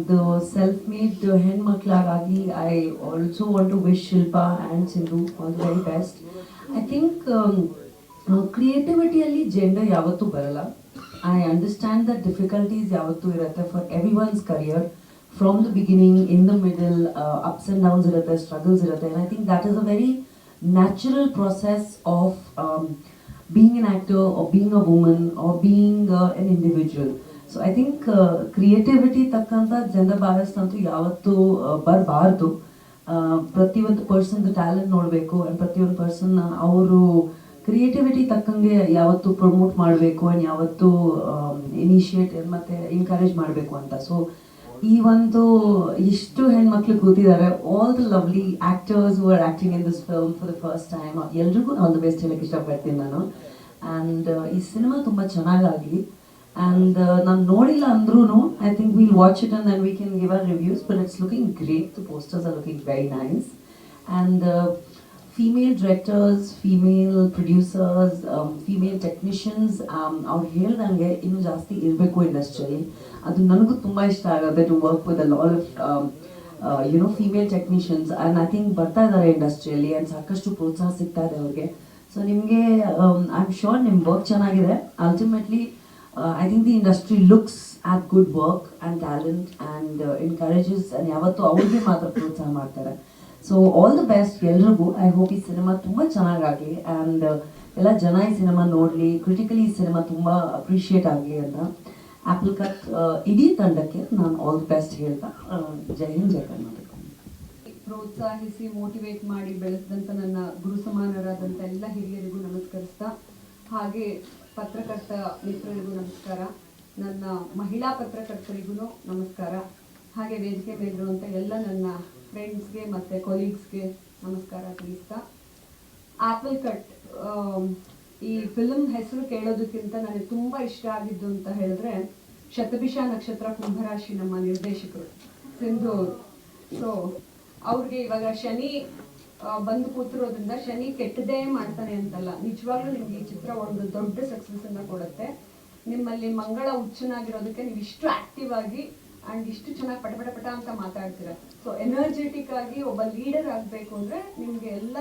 ಒಂದು self made ಹೆಣ್ಮಕ್ಳಾಗಿ I also want to wish Shilpa and Sindhu all the very best I think ಕ್ರಿಯೇಟಿವಿಟಿಯಲ್ಲಿ gender ಯಾವತ್ತೂ ಬರಲ್ಲ I understand the difficulties ಯಾವತ್ತೂ ಇರುತ್ತೆ for everyone's career from the beginning in the middle ups and downs ಇರುತ್ತೆ struggles ಇರುತ್ತೆ and I think that is a very natural process of um, being an actor or being a woman or being uh, an individual. So I think creativity ತಕ್ಕಂಥ ಜನರ ಅಂತೂ ಯಾವತ್ತೂ ಬರಬಾರ್ದು. ಪ್ರತಿಯೊಂದು person talent ನೋಡಬೇಕು and ಪ್ರತಿಯೊಂದು person ಅವರು creativity ತಕ್ಕಂಗೆ ಯಾವತ್ತು ಪ್ರಮೋಟ್ ಮಾಡಬೇಕು ಆ್ಯಂಡ್ ಯಾವತ್ತು ಇನಿಷಿಯೇಟ್ ಮತ್ತು ಎನ್ಕರೇಜ್ ಮಾಡಬೇಕು ಅಂತ. ಸೊ ಈ ಒಂದು ಇಷ್ಟು ಹೆಣ್ಮಕ್ಳು ಕೂತಿದ್ದಾರೆ all the lovely actors are acting in this film for the first time ಎಲ್ರಿಗೂ ಆಲ್ ದ ಬೆಸ್ಟ್ ಹೇಳಕ್ಕೆ ಇಷ್ಟಪಡ್ತೀನಿ ನಾನು. ಆ್ಯಂಡ್ ಈ ಸಿನಿಮಾ ತುಂಬ ಚೆನ್ನಾಗಾಗಲಿ. ಆ್ಯಂಡ್ ನಾನು ನೋಡಿಲ್ಲ ಅಂದ್ರೂ I think will watch it then we can give our reviews but it's looking great the posters are looking very nice and female directors female producers female technicians ಅವ್ರು ಹೇಳ್ದಂಗೆ ಇನ್ನೂ ಜಾಸ್ತಿ ಇರಬೇಕು ಇಂಡಸ್ಟ್ರಿಯಲ್ಲಿ ಅದು ನನಗೂ ತುಂಬ ಇಷ್ಟ ಆಗುತ್ತೆ to work with a lot you know female technicians and I think ಬರ್ತಾ ಇದ್ದಾರೆ ಇಂಡಸ್ಟ್ರಿಯಲ್ಲಿ ಆ್ಯಂಡ್ ಸಾಕಷ್ಟು ಪ್ರೋತ್ಸಾಹ ಸಿಗ್ತಾ ಇದೆ ಅವ್ರಿಗೆ. ಸೊ ನಿಮಗೆ ಐ ಆಮ್ ಶೋರ್ ನಿಮ್ಮ ವರ್ಕ್ ಚೆನ್ನಾಗಿದೆ. Ultimately I think the industry looks at good work and talent and encourages and ಯಾವತ್ತೂ ಅವ್ರಿಗೆ ಮಾತ್ರ ಪ್ರೋತ್ಸಾಹ ಮಾಡ್ತಾರೆ. ಸೊ ಆಲ್ ದ ಬೆಸ್ಟ್ ಎಲ್ರಿಗೂ. ಐ ಹೋಪ್ ಈ ಸಿನಿಮಾ ತುಂಬ ಚೆನ್ನಾಗಾಗಲಿ ಆ್ಯಂಡ್ ಎಲ್ಲ ಜನ ಈ ಸಿನಿಮಾ ನೋಡಲಿ ಕ್ರಿಟಿಕಲಿ ಈ ಸಿನಿಮಾ ತುಂಬ ಅಪ್ರಿಷಿಯೇಟ್ ಆಗಲಿ ಅಂತ. ಆ್ಯಪಲ್ ಕಟ್ ಇಡೀ ತಂಡಕ್ಕೆ ನಾನು ಆಲ್ ದಿ ಬೆಸ್ಟ್ ಹೇಳ್ತಾ ಆ, ಜೈ ಹಿಂದ್ ಜೈ ಕರ್ನಾಟಕ. ಪ್ರೋತ್ಸಾಹಿಸಿ ಮೋಟಿವೇಟ್ ಮಾಡಿ ಬೆಳೆಸಿದಂಥ ನನ್ನ ಗುರು ಸಮಾನರಾದಂಥ ಎಲ್ಲ ಹಿರಿಯರಿಗೂ ನಮಸ್ಕರಿಸ್ತಾ ಹಾಗೆ ಪತ್ರಕರ್ತ ಮಿತ್ರರಿಗೂ ನಮಸ್ಕಾರ. ನನ್ನ ಮಹಿಳಾ ಪತ್ರಕರ್ತರಿಗೂ ನಮಸ್ಕಾರ. ಹಾಗೆ ವೇದಿಕೆ ಮೇಲಿರುವಂಥ ಎಲ್ಲ ನನ್ನ ಫ್ರೆಂಡ್ಸ್ಗೆ ಮತ್ತು ಕೊಲೀಗ್ಸ್ಗೆ ನಮಸ್ಕಾರ ತಿಳಿಸ್ತಾ. ಆ್ಯಪಲ್ ಕಟ್ ಈ ಫಿಲ್ಮ್ ಹೆಸರು ಕೇಳೋದಕ್ಕಿಂತ ನನಗೆ ತುಂಬ ಇಷ್ಟ ಆಗಿದ್ದು ಅಂತ ಹೇಳಿದ್ರೆ ಶತಭಿಷ ನಕ್ಷತ್ರ ಕುಂಭರಾಶಿ ನಮ್ಮ ನಿರ್ದೇಶಕರು ಸಿಂಧು ಅವರು ಸೊ ಅವ್ರಿಗೆ ಇವಾಗ ಶನಿ ಬಂದು ಕೂತಿರೋದ್ರಿಂದ ಶನಿ ಕೆಟ್ಟದೇ ಮಾಡ್ತಾನೆ ಅಂತಲ್ಲ. ನಿಜವಾಗ್ಲೂ ನಿಮ್ಗೆ ಈ ಚಿತ್ರ ಒಂದು ದೊಡ್ಡ ಸಕ್ಸಸ್ ಅನ್ನ ಕೊಡುತ್ತೆ. ನಿಮ್ಮಲ್ಲಿ ಮಂಗಳ ಹುಚ್ಚನಾಗಿರೋದಕ್ಕೆ ನೀವು ಇಷ್ಟು ಆಕ್ಟಿವ್ ಆಗಿ ಅಂಡ್ ಇಷ್ಟು ಚೆನ್ನಾಗಿ ಪಟ ಪಟ ಅಂತ ಮಾತಾಡ್ತೀರ. ಸೊ ಎನರ್ಜೆಟಿಕ್ ಆಗಿ ಒಬ್ಬ ಲೀಡರ್ ಆಗಬೇಕು ಅಂದ್ರೆ ನಿಮ್ಗೆ ಎಲ್ಲ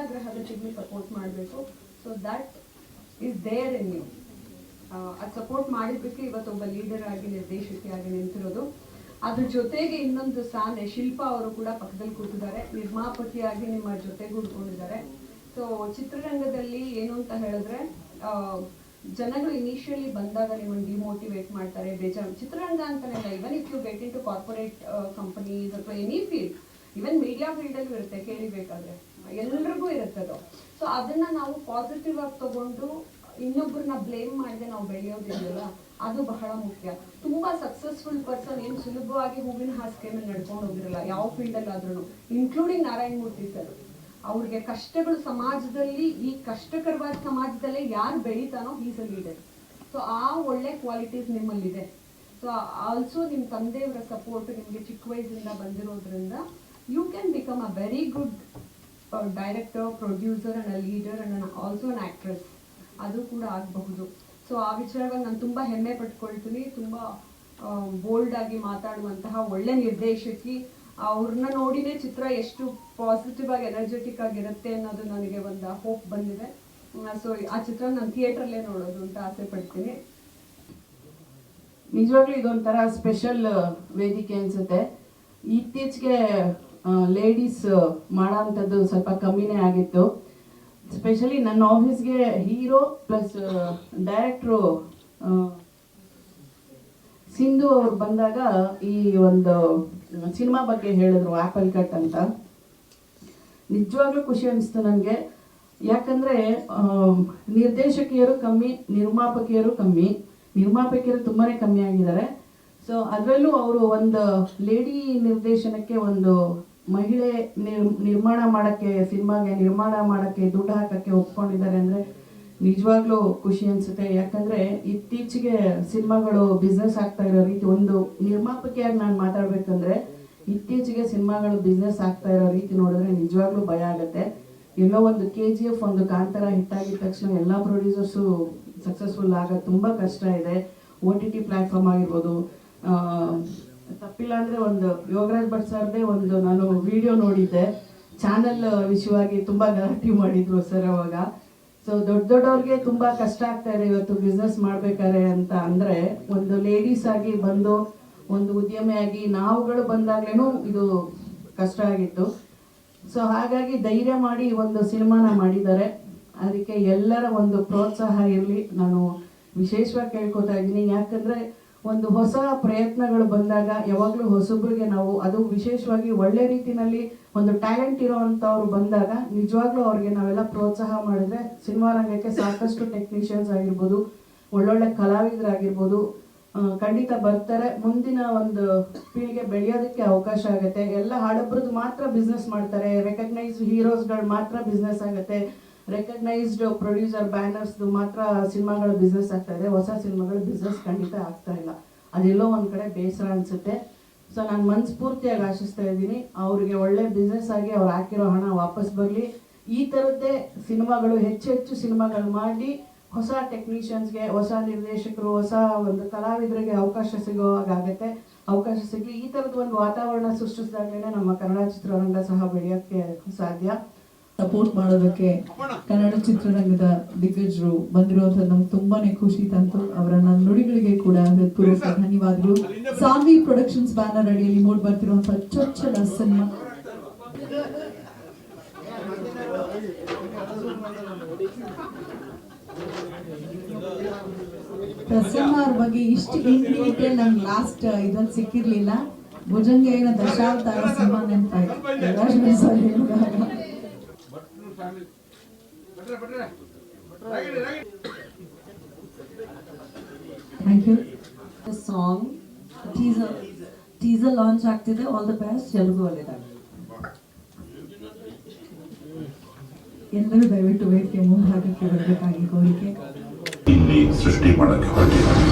ಚಿಗ್ನಿ ಸಪೋರ್ಟ್ ಮಾಡಬೇಕು. So that is there in you ಅದು ಸಪೋರ್ಟ್ ಮಾಡಿದ್ದಕ್ಕೆ ಇವತ್ತು ಒಬ್ಬ ಲೀಡರ್ ಆಗಿ ನಿರ್ದೇಶಕಿಯಾಗಿ ನಿಂತಿರೋದು. ಅದ್ರ ಜೊತೆಗೆ ಇನ್ನೊಂದು ಸಾನೆ ಶಿಲ್ಪಾ ಅವರು ಕೂಡ ಪಕ್ಕದಲ್ಲಿ ಕೂತಿದ್ದಾರೆ. ನಿರ್ಮಾಪಕಿಯಾಗಿ ನಿಮ್ಮ ಜೊತೆಗೂಡ್ಕೊಂಡಿದ್ದಾರೆ ಸೊ ಚಿತ್ರರಂಗದಲ್ಲಿ ಏನು ಅಂತ ಹೇಳಿದ್ರೆ ಜನಗಳು ಇನಿಷಿಯಲಿ ಬಂದಾಗ ನಿಮ್ಮನ್ನು ಡಿಮೋಟಿವೇಟ್ ಮಾಡ್ತಾರೆ, ಬೇಜಾರು. ಚಿತ್ರರಂಗ ಅಂತಾನೆ even if you get into corporate companies ಅಥವಾ ಎನಿ ಫೀಲ್ಡ್ ಇವನ್ ಮೀಡಿಯಾ ಫೀಲ್ಡಲ್ಲೂ ಇರುತ್ತೆ, ಕೇಳಿಬೇಕಾದ್ರೆ. ಎಲ್ಲರಿಗೂ ಇರುತ್ತೆ ಅದು. ಸೊ ಅದನ್ನ ನಾವು ಪಾಸಿಟಿವ್ ಆಗಿ ತಗೊಂಡು ಇನ್ನೊಬ್ಬರನ್ನ ಬ್ಲೇಮ್ ಮಾಡಿದೆ ನಾವು ಬೆಳೆಯೋದಿದೆಯಲ್ಲ, ಅದು ಬಹಳ ಮುಖ್ಯ. ತುಂಬಾ ಸಕ್ಸಸ್ಫುಲ್ ಪರ್ಸನ್ ಏನು ಸುಲಭವಾಗಿ ಹೂವಿನ ಹಾಸಿಗೆ ಮೇಲೆ ನಡ್ಕೊಂಡು ಹೋಗಿರಲ್ಲ, ಯಾವ ಫೀಲ್ಡಲ್ಲಾದ್ರೂ ಇನ್ಕ್ಲೂಡಿಂಗ್ ನಾರಾಯಣ ಮೂರ್ತಿ ಸರ್ ಅವ್ರಿಗೆ ಕಷ್ಟಗಳು ಸಮಾಜದಲ್ಲಿ, ಈ ಕಷ್ಟಕರವಾದ ಸಮಾಜದಲ್ಲೇ ಯಾರು ಬೆಳೀತಾನೋ ಈಸ್ ಅ ಲೀಡರ್ ಸೊ ಆ ಒಳ್ಳೆ ಕ್ವಾಲಿಟೀಸ್ ನಿಮ್ಮಲ್ಲಿದೆ. ಸೊ ಆಲ್ಸೋ ನಿಮ್ಮ ತಂದೆಯವರ ಸಪೋರ್ಟ್ ನಿಮಗೆ ಚಿಕ್ಕ ವಯಸ್ಸಿಂದ ಬಂದಿರೋದ್ರಿಂದ you can become a very good director producer and a leader and also an actress ಅದು ಕೂಡ ಆಗಬಹುದು. ಸೊ ಆ ವಿಚಾರವಾಗಿ ನಾನು ತುಂಬ ಹೆಮ್ಮೆ ಪಟ್ಕೊಳ್ತೀನಿ. ತುಂಬ ಬೋಲ್ಡ್ ಆಗಿ ಮಾತಾಡುವಂತಹ ಒಳ್ಳೆ ನಿರ್ದೇಶಕಿ ಅವ್ರನ್ನ ನೋಡಿನೇ ಚಿತ್ರ ಎಷ್ಟು ಪಾಸಿಟಿವ್ ಆಗಿ ಎನರ್ಜೆಟಿಕ್ ಆಗಿರುತ್ತೆ ಅನ್ನೋದು ನನಗೆ ಒಂದು ಹೋಪ್ ಬಂದಿದೆ. ಸೊ ಆ ಚಿತ್ರ ನಾನು ಥಿಯೇಟ್ರಲ್ಲೇ ನೋಡೋದು ಅಂತ ಆಸೆ ಪಡ್ತೀನಿ. ನಿಜವಾಗ್ಲೂ ಇದೊಂಥರ ಸ್ಪೆಷಲ್ ವೇದಿಕೆ ಅನ್ಸುತ್ತೆ. ಇತ್ತೀಚೆಗೆ ಲೇಡೀಸ್ ಮಾಡೋಂಥದ್ದು ಸ್ವಲ್ಪ ಕಮ್ಮಿನೇ ಆಗಿತ್ತು. ಸ್ಪೆಷಲಿ ನನ್ನ ಆಫೀಸ್ಗೆ ಹೀರೋ ಪ್ಲಸ್ ಡೈರೆಕ್ಟ್ರು ಸಿಂಧು ಅವ್ರು ಬಂದಾಗ ಈ ಒಂದು ಸಿನಿಮಾ ಬಗ್ಗೆ ಹೇಳಿದ್ರು ಆ್ಯಪಲ್ ಕಟ್ ಅಂತ. ನಿಜವಾಗ್ಲೂ ಖುಷಿ ಅನಿಸ್ತು ನನಗೆ ಯಾಕಂದರೆ ನಿರ್ದೇಶಕಿಯರು ಕಮ್ಮಿ, ನಿರ್ಮಾಪಕಿಯರು ಕಮ್ಮಿ. ನಿರ್ಮಾಪಕಿಯರು ತುಂಬಾ ಕಮ್ಮಿ ಆಗಿದ್ದಾರೆ. ಸೊ ಅದರಲ್ಲೂ ಅವರು ಒಂದು ಲೇಡಿ ನಿರ್ದೇಶನಕ್ಕೆ ಒಂದು ಮಹಿಳೆ ನಿರ್, ನಿರ್ಮಾಣ ಮಾಡೋಕ್ಕೆ, ಸಿನಿಮಾಗೆ ನಿರ್ಮಾಣ ಮಾಡೋಕ್ಕೆ ದುಡ್ಡು ಹಾಕೋಕ್ಕೆ ಒಪ್ಕೊಂಡಿದ್ದಾರೆ ಅಂದರೆ ನಿಜವಾಗ್ಲೂ ಖುಷಿ ಅನಿಸುತ್ತೆ. ಯಾಕಂದರೆ ಇತ್ತೀಚೆಗೆ ಸಿನಿಮಾಗಳು ಬಿಸ್ನೆಸ್ ಆಗ್ತಾ ಇರೋ ರೀತಿ ಒಂದು ನಿರ್ಮಾಪಕಿಯಾಗಿ ನಾನು ಮಾತಾಡಬೇಕಂದ್ರೆ ಇತ್ತೀಚೆಗೆ ಸಿನಿಮಾಗಳು ಬಿಸ್ನೆಸ್ ಆಗ್ತಾ ಇರೋ ರೀತಿ ನೋಡಿದ್ರೆ ನಿಜವಾಗ್ಲೂ ಭಯ ಆಗುತ್ತೆ. ಎಲ್ಲೋ ಒಂದು ಕೆ ಜಿ ಎಫ್ ಒಂದು ಕಾಂತಾರ ಹಿಟ್ಟಾಗಿದ ತಕ್ಷಣ ಎಲ್ಲ ಪ್ರೊಡ್ಯೂಸರ್ಸು ಸಕ್ಸಸ್ಫುಲ್ ಆಗೋದು ತುಂಬ ಕಷ್ಟ ಇದೆ. ಒ ಟಿ ಟಿ ಪ್ಲ್ಯಾಟ್ಫಾರ್ಮ್ ಆಗಿರ್ಬೋದು ತಪ್ಪಿಲ್ಲ ಅಂದ್ರೆ ಒಂದು ಯೋಗರಾಜ್ ಭಟ್ ಸರ್ದೇ ಒಂದು ನಾನು ವಿಡಿಯೋ ನೋಡಿದ್ದೆ. ಚಾನೆಲ್ ವಿಷಯವಾಗಿ ತುಂಬಾ ಗಲಾಟೆ ಮಾಡಿದ್ರು ಸರ್ ಅವಾಗ. ಸೊ ದೊಡ್ಡ ದೊಡ್ಡವ್ರಿಗೆ ತುಂಬಾ ಕಷ್ಟ ಆಗ್ತಾ ಇದೆ ಇವತ್ತು ಬಿಸ್ನೆಸ್ ಮಾಡ್ಬೇಕಾರೆ ಅಂತ ಅಂದ್ರೆ, ಒಂದು ಲೇಡೀಸ್ ಆಗಿ ಬಂದು, ಒಂದು ಉದ್ಯಮಿಯಾಗಿ ನಾವುಗಳು ಬಂದಾಗ್ಲೇನು ಇದು ಕಷ್ಟ ಆಗಿತ್ತು. ಸೊ ಹಾಗಾಗಿ ಧೈರ್ಯ ಮಾಡಿ ಒಂದು ಸಿನಿಮಾನ ಮಾಡಿದ್ದಾರೆ. ಅದಕ್ಕೆ ಎಲ್ಲರ ಒಂದು ಪ್ರೋತ್ಸಾಹ ಇರಲಿ. ನಾನು ವಿಶೇಷವಾಗಿ ಕೇಳ್ಕೊತಾ ಇದ್ದೀನಿ. ಯಾಕಂದರೆ ಒಂದು ಹೊಸ ಪ್ರಯತ್ನಗಳು ಬಂದಾಗ ಯಾವಾಗಲೂ ಹೊಸಬ್ರಿಗೆ ನಾವು ಅದು ವಿಶೇಷವಾಗಿ ಒಳ್ಳೆ ರೀತಿನಲ್ಲಿ ಒಂದು ಟ್ಯಾಲೆಂಟ್ ಇರೋವಂಥವ್ರು ಬಂದಾಗ ನಿಜವಾಗ್ಲೂ ಅವ್ರಿಗೆ ನಾವೆಲ್ಲ ಪ್ರೋತ್ಸಾಹ ಮಾಡಿದ್ರೆ ಸಿನಿಮಾ ರಂಗಕ್ಕೆ ಸಾಕಷ್ಟು ಟೆಕ್ನಿಷಿಯನ್ಸ್ ಆಗಿರ್ಬೋದು, ಒಳ್ಳೊಳ್ಳೆ ಕಲಾವಿದರಾಗಿರ್ಬೋದು ಖಂಡಿತ ಬರ್ತಾರೆ. ಮುಂದಿನ ಒಂದು ಪೀಳಿಗೆ ಬೆಳೆಯೋದಕ್ಕೆ ಅವಕಾಶ ಆಗುತ್ತೆ. ಎಲ್ಲ ಹಡಬ್ರದ್ದು ಮಾತ್ರ ಬಿಸ್ನೆಸ್ ಮಾಡ್ತಾರೆ. ರೆಕಗ್ನೈಸ್ಡ್ ಹೀರೋಸ್ಗಳು ಮಾತ್ರ ಬಿಸ್ನೆಸ್ ಆಗುತ್ತೆ. ರೆಕಗ್ನೈಸ್ಡ್ ಪ್ರೊಡ್ಯೂಸರ್ ಬ್ಯಾನರ್ಸ್ದು ಮಾತ್ರ ಸಿನಿಮಾಗಳ ಬಿಸ್ನೆಸ್ ಆಗ್ತಾ ಇದೆ. ಹೊಸ ಸಿನಿಮಾಗಳ ಬಿಸ್ನೆಸ್ ಖಂಡಿತ ಆಗ್ತಾ ಇಲ್ಲ. ಅದೆಲ್ಲೋ ಒಂದು ಕಡೆ ಬೇಸರ ಅನಿಸುತ್ತೆ. ಸೊ ನಾನು ಮನಸ್ಫೂರ್ತಿಯಾಗಿ ಆಶಿಸ್ತಾ ಇದ್ದೀನಿ. ಅವ್ರಿಗೆ ಒಳ್ಳೆ ಬಿಸ್ನೆಸ್ ಆಗಿ ಅವ್ರು ಹಾಕಿರೋ ಹಣ ವಾಪಸ್ ಬರಲಿ. ಈ ಥರದ್ದೇ ಸಿನಿಮಾಗಳು, ಹೆಚ್ಚು ಹೆಚ್ಚು ಸಿನಿಮಾಗಳು ಮಾಡಿ ಹೊಸ ಟೆಕ್ನಿಷಿಯನ್ಸ್ಗೆ ಹೊಸ ನಿರ್ದೇಶಕರು, ಹೊಸ ಒಂದು ಕಲಾವಿದರಿಗೆ ಅವಕಾಶ ಸಿಗೋ ಹಾಗಾಗತ್ತೆ ಅವಕಾಶ ಸಿಗಲಿ. ಈ ಥರದ್ದು ಒಂದು ವಾತಾವರಣ ಸೃಷ್ಟಿಸಿದಾಗಲೇ ನಮ್ಮ ಕನ್ನಡ ಚಿತ್ರರಂಗ ಸಹ ಬೆಳೆಯೋಕ್ಕೆ ಸಾಧ್ಯ. ಸಪೋರ್ಟ್ ಮಾಡೋದಕ್ಕೆ ಕನ್ನಡ ಚಿತ್ರರಂಗದ ದಿಗ್ಗಜರು ಬಂದಿರುವಂತದ್ದು ನಮ್ಗೆ ತುಂಬಾನೇ ಖುಷಿ ತಂತು. ಅವರ ನುಡಿಗಳಿಗೆ ಕೂಡ ಹೃತ್ಪೂರ್ವಕ ಧನ್ಯವಾದಗಳು. ಸಾನ್ವಿ ಪ್ರೊಡಕ್ಷನ್ಸ್ ಬ್ಯಾನರ್ ಅಡಿಯಲ್ಲಿ ಮೂಡ್ ಬರ್ತಿರುವಂತಹ ಚೊಚ್ಚಲ ಸಿನಿಮಾ. ಪ್ರಸನ್ನ ಬಗ್ಗೆ ಇಷ್ಟು ಇನ್ ಲಾಸ್ಟ್ ಇದ್ರಲ್ಲಿ ಸಿಕ್ಕಿರ್ಲಿಲ್ಲ. ಭುಜಂಗೇನ ದಶಾವತಾರ ಸಿನಿಮಾ ನೆನಪಾಯ್ತು. Thank you song teaser teaser launch ಆಗ್ತಿದೆ. ಆಲ್ ದ ಬೆಸ್ಟ್ ಎಲ್ರಿಗೂ ಒಳ್ಳೆಯದಾಗಲಿ ಎಲ್ಲರೂ ದಯವಿಟ್ಟು ವೇದಿಕೆ ಮುಂಭಾಗಕ್ಕೆ ಬರಬೇಕಾಗಿ ಕೋರಿಕೆ. ಇಲ್ಲಿ ಸೃಷ್ಟಿ ಮಾಡಕ್ಕೆ ಹೊರಟಿದ್ದಾರೆ.